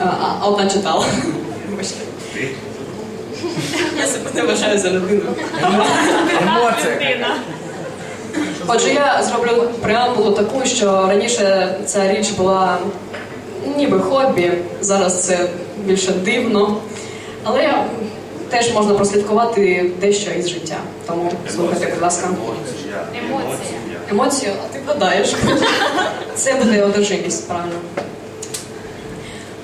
А, а одна читала. Я себе не вважаю за людину. Емоція. Отже, я зроблю преамбулу таку, що раніше ця річ була ніби хобі, зараз це більше дивно. Але теж можна прослідкувати дещо із життя. Тому слухайте, будь ласка. Емоція. Емоцію, а ти вгадаєш. Це буде одержимість, правильно.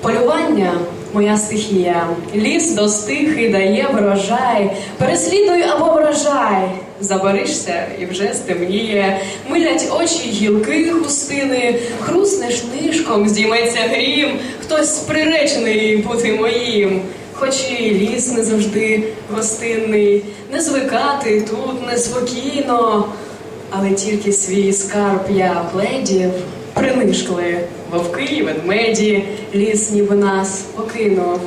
Полювання моя стихія. Ліс достиг і дає врожай. Переслідуй або врожай. Забаришся і вже стемніє. Милять очі гілки хустини, хруснеш нишком, здійметься грім. Хтось приречений бути моїм. Хоч і ліс не завжди гостинний, не звикати тут неспокійно. Але тільки свій скарб я пледів принишкли вовки ведмеді, ліс ніби нас покинув.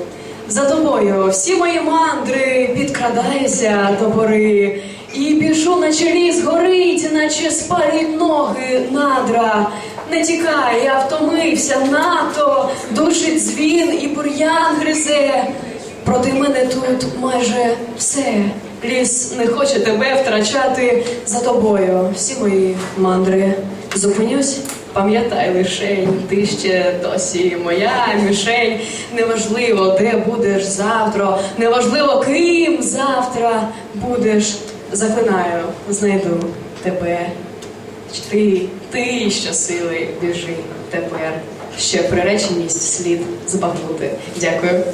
За тобою всі мої мандри підкрадаюся до пори, і пішу, наче ліс горить, наче спалюють ноги надра. Не тікай, я втомився надто, душить дзвін і бур'ян гризе. Проти мене тут майже все. Ліс не хоче тебе втрачати за тобою. Всі мої мандри. Зупинюсь, пам'ятай лишень, ти ще досі моя мішень. Неважливо, де будеш завтра, неважливо, ким завтра будеш. Заклинаю, знайду тебе. Ти, ти щосили біжи тепер. Ще приреченість слід збагнути. Дякую.